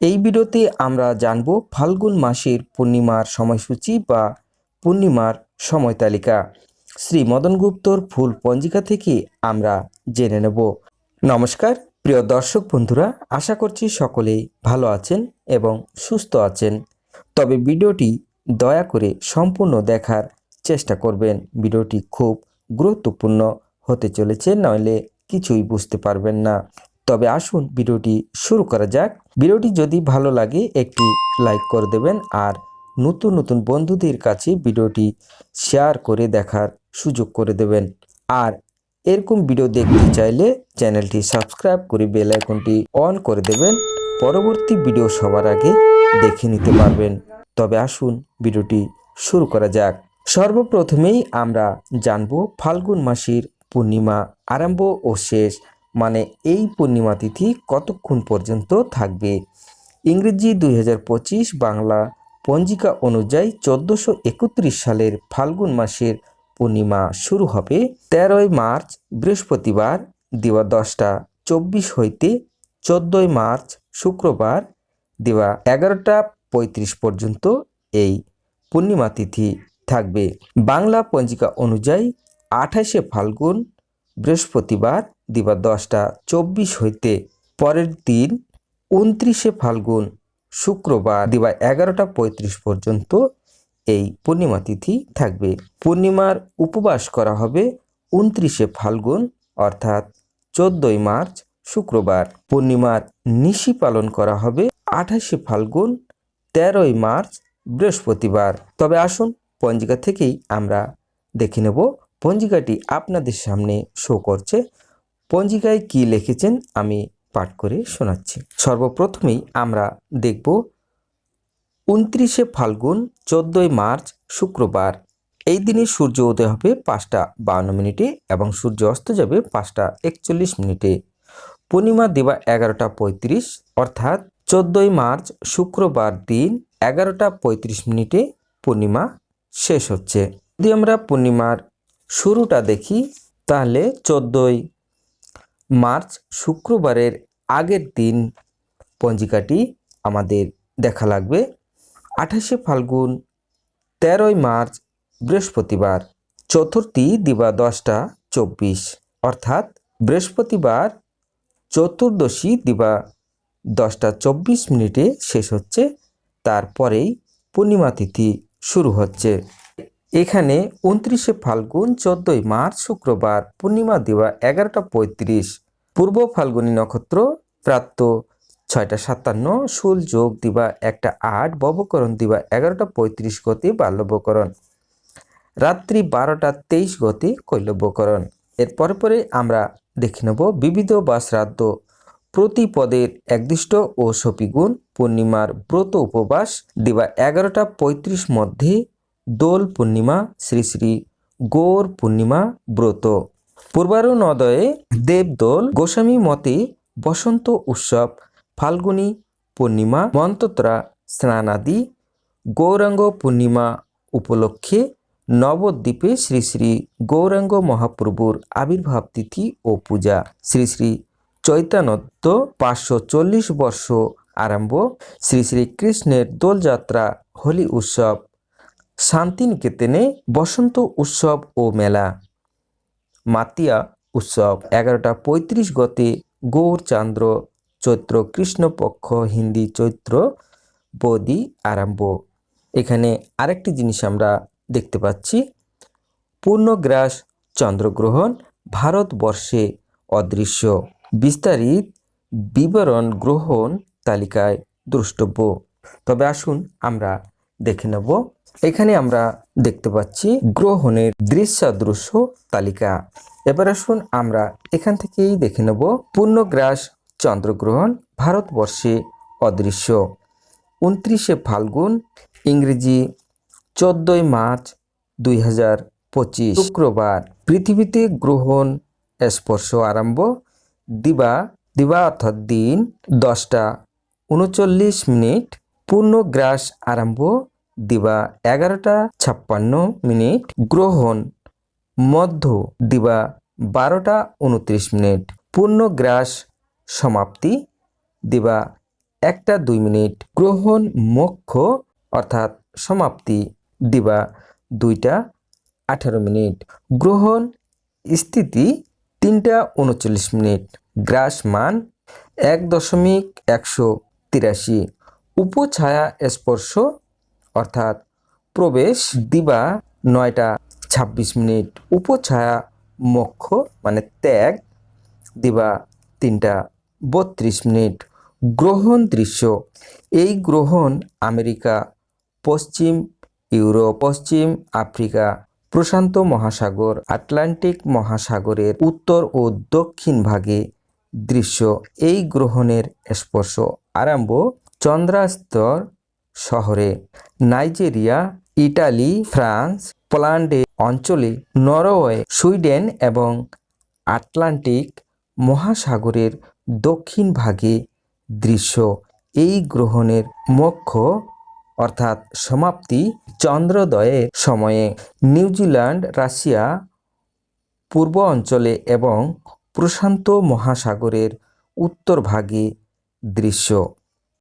এই ভিডিওতে আমরা জানব ফাল্গুন মাসের পূর্ণিমার সময়সূচি বা পূর্ণিমার সময় তালিকা। শ্রী মদন গুপ্তর ফুল পঞ্জিকা থেকে আমরা জেনে নেব। নমস্কার, প্রিয় দর্শক বন্ধুরা, আশা করছি সকলেই ভালো আছেন এবং সুস্থ আছেন। তবে ভিডিওটি দয়া করে সম্পূর্ণ দেখার চেষ্টা করবেন। ভিডিওটি খুব গুরুত্বপূর্ণ হতে চলেছে, নইলে কিছুই বুঝতে পারবেন না। তবে আসুন ভিডিওটি শুরু করা যাক। ভিডিওটি যদি ভালো লাগে, একটি লাইক করে দেবেন আর নতুন নতুন বন্ধুদের কাছে ভিডিওটি শেয়ার করে দেখার সুযোগ করে দেবেন। আর এরকম ভিডিও দেখতে চাইলে চ্যানেলটি সাবস্ক্রাইব করে বেল আইকনটি অন করে দেবেন। পরবর্তী ভিডিও সবার আগে দেখে নিতে পারবেন। তবে আসুন ভিডিওটি শুরু করা যাক। সর্বপ্রথমেই আমরা জানব ফাল্গুন মাসের পূর্ণিমা আরম্ভ ও শেষ মানে এই পূর্ণিমা তিথি কতক্ষণ পর্যন্ত থাকবে? ইংরেজি দুই হাজার পঁচিশ বাংলা পঞ্জিকা অনুযায়ী চোদ্দোশো একত্রিশ সালের ফাল্গুন মাসের পূর্ণিমা শুরু হবে তেরোই মার্চ, বৃহস্পতিবার দিবা দশটা, চব্বিশ হইতে চোদ্দোই মার্চ, শুক্রবার দিবা এগারোটা পঁয়ত্রিশ পর্যন্ত এই পূর্ণিমা তিথি থাকবে। বাংলা পঞ্জিকা অনুযায়ী আঠাশে ফাল্গুন, বৃহস্পতিবার দিবা দশটা চব্বিশ হইতে পরের দিন উনত্রিশে ফাল্গুন শুক্রবার দিবা এগারোটা পঁয়ত্রিশ পর্যন্ত এই পূর্ণিমা তিথি থাকবে। পূর্ণিমার উপবাস করা হবে উনত্রিশে ফাল্গুন, অর্থাৎ চোদ্দই মার্চ শুক্রবার। পূর্ণিমার নিশি পালন করা হবে আঠাশে ফাল্গুন, তেরোই মার্চ বৃহস্পতিবার। তবে আসুন, পঞ্জিকা থেকেই আমরা দেখে নেব। পঞ্জিকাটি আপনাদের সামনে শো করছে। পঞ্জিকায় কি লিখেছেন আমি পাঠ করে শোনাচ্ছি। সর্বপ্রথমেই আমরা দেখব উনত্রিশে ফাল্গুন, চোদ্দোই মার্চ, শুক্রবার। এই দিনে সূর্য উদয় হবে পাঁচটা বাউন্ন মিনিটে এবং সূর্য অস্ত যাবে পাঁচটা একচল্লিশ মিনিটে। পূর্ণিমা দিবা এগারোটা পঁয়ত্রিশ, অর্থাৎ চোদ্দোই মার্চ, শুক্রবার দিন এগারোটা পঁয়ত্রিশ মিনিটে পূর্ণিমা শেষ হচ্ছে। যদি আমরা পূর্ণিমার শুরুটা দেখি, তাহলে চোদ্দোই মার্চ শুক্রবারের আগের দিন পঞ্জিকাটি আমাদের দেখা লাগবে। আঠাশে ফাল্গুন, তেরোই মার্চ, বৃহস্পতিবার, চতুর্থী দিবা দশটা চব্বিশ, অর্থাৎ বৃহস্পতিবার, চতুর্দশী দিবা দশটা চব্বিশ মিনিটে শেষ হচ্ছে, তারপরেই পূর্ণিমা তিথি শুরু হচ্ছে। এখানে উনত্রিশে ফাল্গুন চোদ্দই মার্চ শুক্রবার, পূর্ণিমা দিবা এগারোটা পঁয়ত্রিশ, পূর্ব ফাল্গুনী নক্ষত্র প্রাপ্ত ছয়টা সাতান্ন, শুল যোগ দিবা একটা আট, ববকরণ দিবা এগারোটা পঁয়ত্রিশ গতি বাল্যবকরণ। রাত্রি বারোটা তেইশ গতি কৈলব্যকরণ এর পরে পরে আমরা দেখে নেব বিবিধ বা শ্রাদ্ধ। প্রতি পদের একদিষ্ট ও সপিগুণ পূর্ণিমার ব্রত উপবাস দিবা এগারোটা পঁয়ত্রিশ মধ্যে দোল পূর্ণিমা শ্রী শ্রী গৌর পূর্ণিমা ব্রত। পূর্বারু পূর্বারুণোদয়ে দেবদোল গোস্বামী মতে বসন্ত উৎসব, ফাল্গুনী পূর্ণিমা মন্তত্রা স্নানাদি, গৌরাঙ্গ পূর্ণিমা উপলক্ষে নবদ্বীপে শ্রী শ্রী গৌরাঙ্গ মহাপ্রভুর আবির্ভাব তিথি ও পূজা। শ্রী শ্রী চৈতন্যত্ব পাঁচশো চল্লিশ বর্ষ আরম্ভ। শ্রী শ্রী কৃষ্ণের দোলযাত্রা, হোলি উৎসব শান্তিনিকেতনে বসন্ত উৎসব ও মেলা। মাতিয়া উৎসব এগারোটা পঁয়ত্রিশ গতে গৌরচান্দ্র চৈত্র কৃষ্ণপক্ষ হিন্দি চৈত্র বদি আরম্ভ। এখানে আরেকটি জিনিস আমরা দেখতে পাচ্ছি। পূর্ণগ্রাস চন্দ্রগ্রহণ ভারতবর্ষে অদৃশ্য। বিস্তারিত বিবরণ গ্রহণ তালিকায় দ্রষ্টব্য। তবে আসুন আমরা দেখে নেব। এখানে আমরা দেখতে পাচ্ছি গ্রহণের দৃশ্যাদৃশ্য তালিকা। এবার আসুন আমরা এখান থেকেই দেখে নেব পূর্ণগ্রাস চন্দ্রগ্রহণ ভারতবর্ষে অদৃশ্য। উনত্রিশে ফাল্গুন, ইংরেজি, চোদ্দোই মার্চ দুই হাজার পঁচিশ। শুক্রবার, পৃথিবীতে গ্রহণ স্পর্শ আরম্ভ। দিবা দিবা অর্থাৎ দিন দশটা উনচল্লিশ মিনিট পূর্ণগ্রাস আরম্ভ, দিবা এগারোটা ছাপ্পান্ন মিনিট। গ্রহণ, মধ্য, দিবা বারোটা উনত্রিশ মিনিট। পূর্ণগ্রাস সমাপ্তি, দিবা একটা দুই মিনিট। গ্রহণ, মোক্ষ, অর্থাৎ সমাপ্তি, দিবা দুইটা আঠারো মিনিট। গ্রহণ, স্থিতি, তিনটা উনচল্লিশ মিনিট। গ্রাস মান, এক দশমিক একশো তিরাশি। উপছায়া স্পর্শ, অর্থাৎ প্রবেশ দিবা নয়টা ছাব্বিশ মিনিট। উপছায়া মোক্ষ মানে ত্যাগ, দিবা তিনটা বত্রিশ মিনিট। গ্রহণ দৃশ্য। এই গ্রহণ আমেরিকা, পশ্চিম ইউরোপ, পশ্চিম আফ্রিকা, প্রশান্ত মহাসাগর, আটলান্টিক মহাসাগরের উত্তর ও দক্ষিণ ভাগে দৃশ্য। এই গ্রহণের স্পর্শ আরম্ভ চন্দ্রাস্তর শহরে। নাইজেরিয়া, ইটালি, ফ্রান্স পোল্যান্ডে অঞ্চলে নরওয়ে, সুইডেন এবং আটলান্টিক মহাসাগরের দক্ষিণ ভাগে দৃশ্য। এই গ্রহণের মোক্ষ অর্থাৎ সমাপ্তি চন্দ্রোদয়ের সময়ে। নিউজিল্যান্ড রাশিয়া, পূর্ব অঞ্চলে এবং প্রশান্ত মহাসাগরের উত্তর ভাগে দৃশ্য।